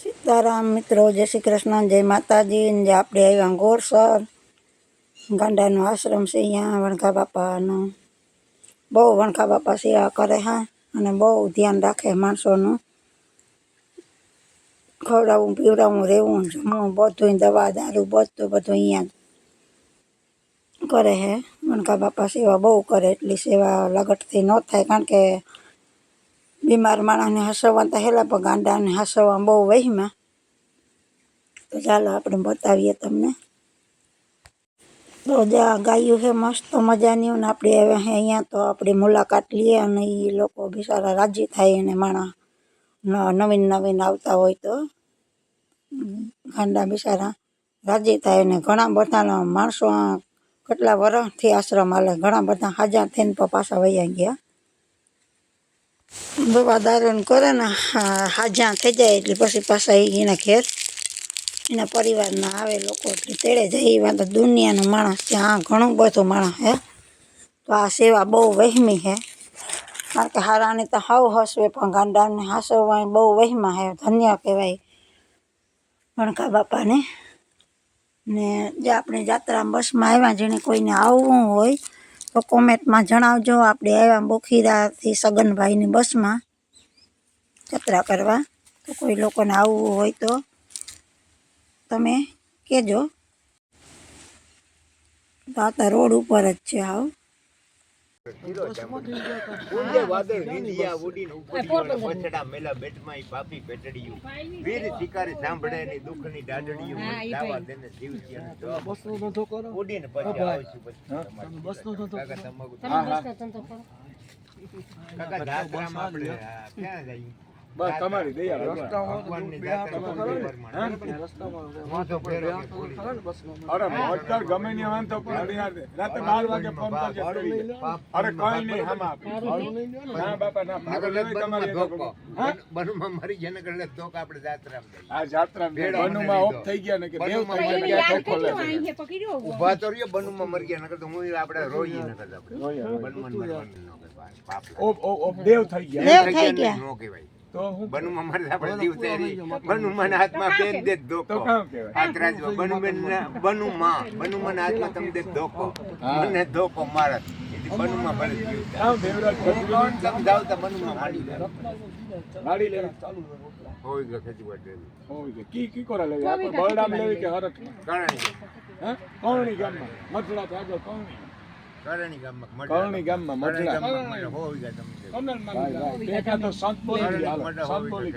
સીતારામ મિત્રો જય શ્રી કૃષ્ણ જય માતાજી જે આપણે આવ્યા ગોરસર ગાંડાનો આશ્રમ છે અહીંયા વણખા બાપાનો. બહુ વણખા બાપા સેવા કરે હા અને બહુ ધ્યાન રાખે માણસોનું. ખવડાવવું પીવડાવવું રહેવું જમવું બધું દવા દારૂ બધું બધું અહીંયા કરે હે. વણખા બાપા, સેવા બહુ કરે, એટલી સેવા લગટથી ન થાય, કારણ કે બીમાર માણસને હસવવા તો હેલા, પણ ગાંડાને હસવવા બહુ વહીમાં. તો ચાલો આપણે બતાવીએ તમને. જ્યાં ગાયું છે મસ્ત મજાની ને આપણે હવે અહીંયા તો આપણી મુલાકાત લઈએ, અને એ લોકો બિચારા રાજી થાય, અને માણસ નવીન નવીન આવતા હોય તો. ગાંડા બિચારા રાજી થાય, અને ઘણા બધા માણસો કેટલા વર્ષથી આશ્રમ હાલે? ઘણા બધા હાજર થઈને પણ પાછા વૈયા ગયા. બાબા દારૂન કરે ને હાજા થઈ જાય એટલે પછી પાછા એના ઘેર, એના પરિવારના આવે લોકો એટલે તેડે જાય. એવા તો દુનિયાનો માણસ છે. હા, ઘણું બધું માણસ હે તો આ સેવા બહુ વહેમી હે કારણ કે હારાની તો હાવ હસવે, પણ ગાંડાને હાસવવા બહુ વહેમાં હે ધન્ય કહેવાય. વણકા બાપાને. ને જે આપણે જાત્રા બસમાં આવ્યા જેને કોઈને આવવું હોય, તો કોમેન્ટમાં જણાવજો. આપણે આવ્યા બોખીરાથી સગનભાઈની બસમાં જાત્રા કરવા. તો કોઈ લોકોને આવવું હોય તો તમે કહેજો. તો આ તો રોડ ઉપર જ છે આવ. કાકા જાત્રામાં આપણે ક્યાં જઈએ? બસ તમારી દયા જાત્રામાં. અરે મોટર ગમે ને વાંધો પણ હરિયાર રાતે બાર વાગે ફોન કરજે અરે કઈ નહીં હમ આપે. ના બાપા ના ભાગો લેવી તમારી બનુમાં મરી ગયા ને એટલે ધોકો આપણે જાત્રામાં આ જાત્રા ભેળો બનુમાં ઓફ થઈ ગયા ને કે દેવ થઈ મરી ગયા ધોકો લે છે. તો રહ્યો બનુમાં મરી ગયા નકર તો હું આપણે રોઈએ નકર તો આપણે. બનુમાં મરવાનું ઓફ ઓફ દેવ થઈ ગયા દેવ થઈ ગયા. ન કહેવાય. તો હું બનુમાં મરે આપણે જીવ તરી. બનુમાં ના હાથમાં પેન દે ધોકો. કામ કહેવાય હાથ રાજવા. બનુબેન ના- બનુમાં. બનુમાં હાથમાં તમે દે ધોકો. મને ધોકો. બનુમાં કોણ તમે તો બનુમાં મારી જાય. ગાડી લે હોય ગયો. હોય. કી કી કોરા લેવી આપણે બળરામ લેવી કે હરખ કરણી. હે કોણી ગામમાં મથડા તો આગળ કોણી કરણી ગામમાં. કરણી ગામમાં તે. સંત બોલી સંત બોલી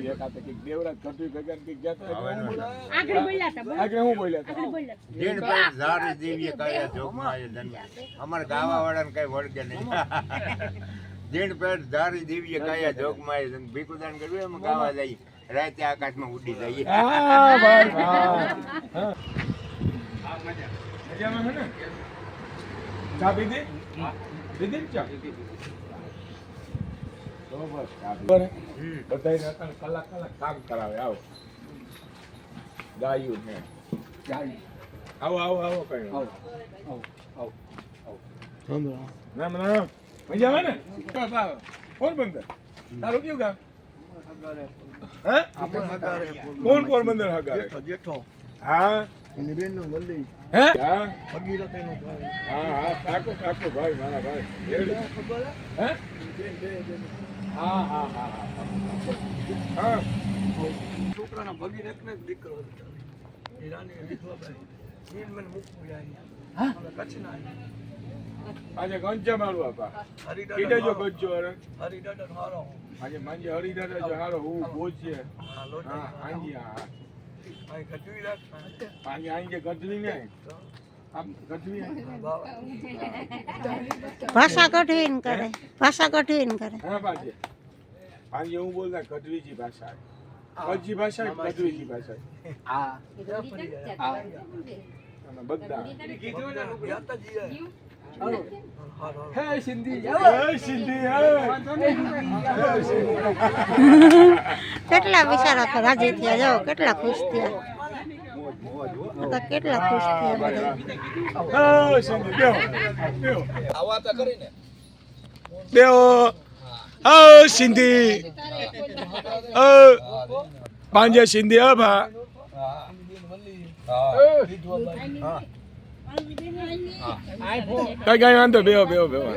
દેવરાજ ગયા હું. આગળ બોલ્યા હતા આગળ હું બોલ્યા હતા. પર દેવીએ કાયા જોગમાં આયે. અમારે કઈ વળગે નહીં જીણ પર ઝાડ દેવીએ કાયા જોગમાં આયે. ભીખુદાન કર્યું અમે ગાવા જઈએ રાતે આકાશમાં ઉડી જઈએ હા, ભાઈ, હા. હા. મજામાં છે ને? ચા પીધી? પીધી ને ચા? બધાયને કલાક કલાક કામ કરાવે. આવો. ગાયું ને. આવો આવો આવો કઈ. રામ રામ. મજામાં ને? બસ આવો. કોણ બંદર? તારું કયું ગામ? હે? કોણ કોણ બંદર હગારે? હા? હે? હા? હા હા કાકો કાકો ભાઈ મારા ભાઈ. ખબર હે? હા હા હા હા હા. છોકરાના ભગીરથને જ દીકરો. એ રાની વિધવાબાઈ. એને મને મૂકવું અહીંયા. કચ્છના આજે ગંજા મારું આપા હરિદાદા કીધે જો ગંજો અરે. હરિદાદા હારો. આજે માંજે હરિદાદા જો હારો હું બોચે હા, લોટા. હા આંજી હા. ભાષા કઠિન કરે. ભાષા કઠિન કરે. હા પાજે પાંજે હું બોલતા ગજવીજી ભાષા. કચ્છી ભાષા ગજવીજી ભાષા? અને બધા. હે સિંધી હે સિંધી કેટલા બિચારા તો રાજી થયા? જાઓ કેટલા ખુશ થયા? કેટલા ખુશ થયા આવા તો કરીને. ઓ સિંધી. ઓ પાંજે સિંધી હો ભા. કઈ કઈ વાંધો બેહો બેહો બેહો.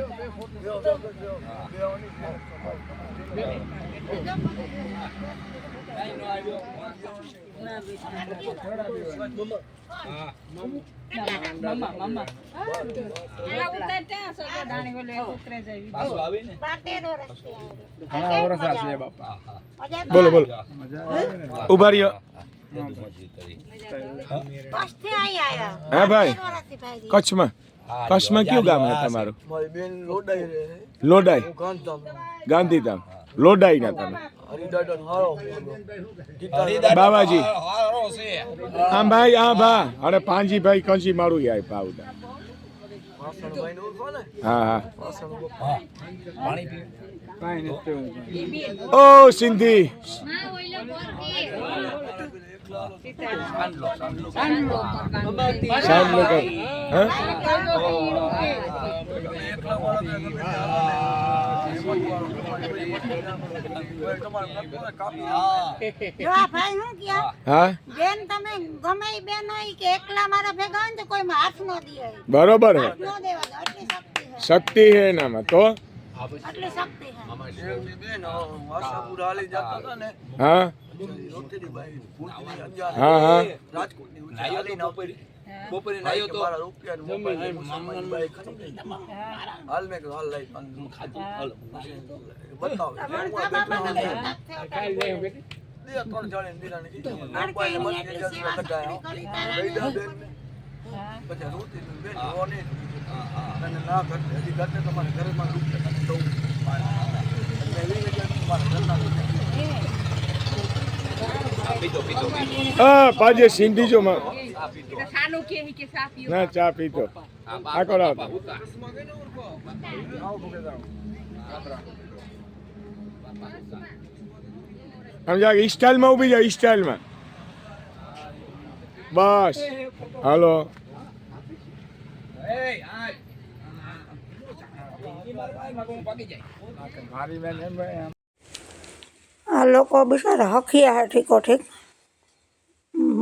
બોલો બોલો. ઊભા રહ્યો. હા ભાઈ કચ્છમાં કચ્છમાં કયું ગામ છે તમારું લોડાઈ ગાંધીધામ લોડાઈ ના તમે બાબાજી બાવાજી હા ભાઈ હા ભા. અરે પાંજી ભાઈ કંચી મારું યાર પાવડા હા હા. ઓ સિંધી. બરોબર હે. ન દેવા દો આટલી શક્તિ છે શક્તિ હે એનામાં. તો? આટલી શક્તિ છે બેન અ, હાલી જતા હતા ને હા. હા હા રાજકોટની વચ્ચે હાલીને આવતી. બાઈ કે મારા રૂપિયાનું મોબાઈલ મુસલમાન બાઈ ખરીદી. હાલ મેં હાલ લઈ પાંચ. બતાવો. હું આ બેઠો હતો. બે ત્રણ જણે દીરાને કીધું. મને રૂપિયા કઢાયા. ગઈડા બેનને. પછી રોટેલી બેન, રોની. અને ના ઘટે. હજી ઘટે તમારે ઘરમાં કાઢી દઉં. હા, પાજે સિંધી જો માં ચા પીતો આ કરો સમજા સ્ટાઇલમાં ઊભી જાય સ્ટાઇલમાં બસ. હાલો. આ લોકો બિચારા હખિયા હે ઠીકો ઠીક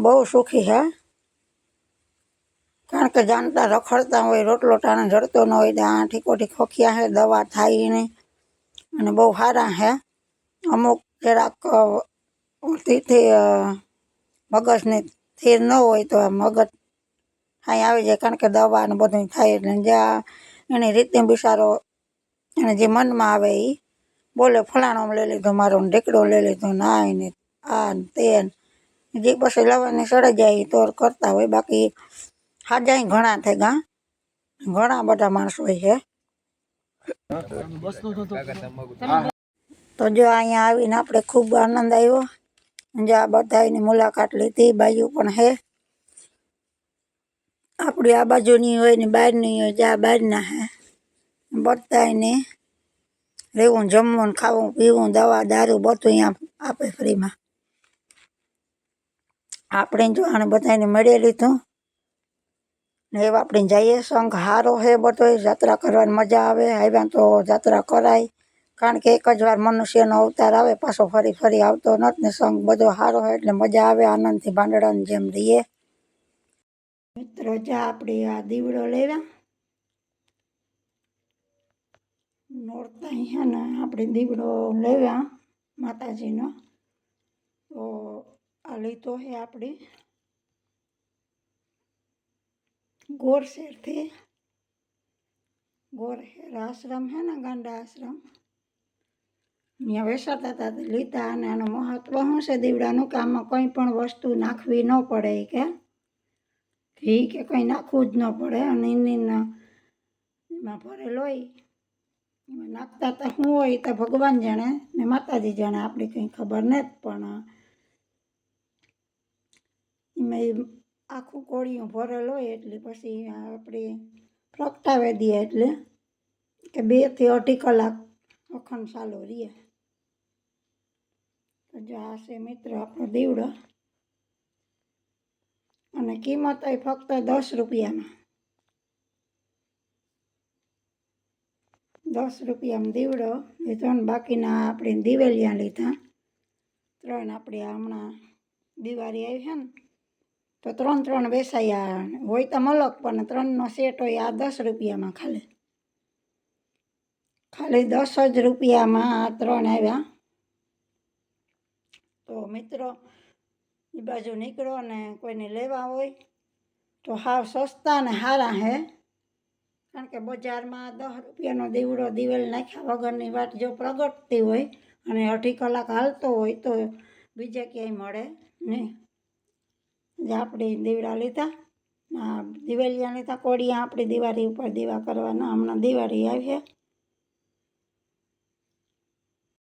બહુ સુખી હે કારણ કે જાણતા રખડતા હોય રોટલો ટાણે જડતો ન હોય તો આ ઠીકો ઠીક હખિયા હે દવા થાય નહીં. અને બહુ સારા હે અમુક જરાક તીથી મગજને સ્થિર ન હોય તો આ મગજ અહીં આવી જાય કારણ કે દવા ને બધું થાય એટલે જ્યાં એની રીતે બિચારો એને જે મનમાં આવે એ બોલે ફલાણો લઈ લીધો, મારો ઢીકડો લઈ લીધો, ના ને આ ને તે ને. જે પછી લવાની સડે જાય તો કરતા હોય, બાકી હાજાય ઘણા થાય ગા. ઘણા બધા માણસો હોય છે. તો જો અહીંયા આવીને આપણે ખૂબ આનંદ આવ્યો. જો આ બધાની મુલાકાત લીધી બાજુ પણ હે આપણી આ બાજુની હોય ને બહારની હોય, જ્યાં બહારના હે બધાને રહેવું, જમવું ખાવું, પીવું, દવા, દારૂ, બધું અહીંયા આપે ફ્રીમાં. આપણે જો આને બધાને મળી લીધું ને એવા આપણે જઈએ, સંઘ હારો હે બધો જાત્રા કરવાની મજા આવે, આવ્યા તો જાત્રા કરાય, કારણ કે એક જ વાર મનુષ્યનો અવતાર આવે, પાછો ફરી ફરી આવતો નથી ને સંઘ બધો સારો હોય એટલે મજા આવે, આનંદથી ભાંડડાની જેમ રહીએ. મિત્રો, જા આપણે આ દીવડો લેવા. નોરતા અહીંયા આપણે દીવડો લેવા માતાજીનો. તો આ લીધો હે આપણે ગોરશેરથી ગોરહેર આશ્રમ હે ને, ગાંડા આશ્રમ. અહીંયા વેસાતા હતા લીધા અને આનું મહત્ત્વ શું છે? દીવડાનું કે આમાં કંઈ પણ વસ્તુ નાખવી ન પડે ઈ કે ઘી કે કંઈ નાખવું જ ન પડે અને એની એમાં ભરેલો હોય એમાં નાખતા તો શું હોય તો ભગવાન જાણે ને માતાજી જાણે, આપણે કંઈ ખબર નથી પણ. એમાં એ આખું કોળિયું ભરેલ હોય એટલે પછી આપણે પ્રગટાવી દઈએ એટલે કે બેથી અઢી કલાક અખંડ ચાલુ રહીએ તો જો આ છે મિત્ર આપણો દીવડો. અને કિંમત હોય ફક્ત દસ રૂપિયામાં. દસ રૂપિયામાં દીવડો, એ ત્રણ બાકીના આપણે દિવેલિયા લીધા. ત્રણ આપણે હમણાં દિવાળી આવી છે ને, તો ત્રણ ત્રણ બેસાયા હોય તો મલક પણ ત્રણનો સેટ હોય આ દસ રૂપિયામાં ખાલી. ખાલી દસ જ રૂપિયામાં આ ત્રણ આવ્યા. તો મિત્રો એ બાજુ નીકળો અને કોઈને લેવા હોય, તો હાવ સસ્તા અને સારા હે. કારણ કે બજારમાં દસ રૂપિયાનો દીવડો દિવેલ નાખ્યા વગરની વાત જો પ્રગટતી હોય અને અઢી કલાક હાલતો હોય, તો બીજે ક્યાંય મળે નહીં. જે આપણે દીવડા લીધા દિવેલિયા લીધા કોડિયા આપણી દિવાળી ઉપર દીવા કરવાના, હમણાં દિવાળી આવી છે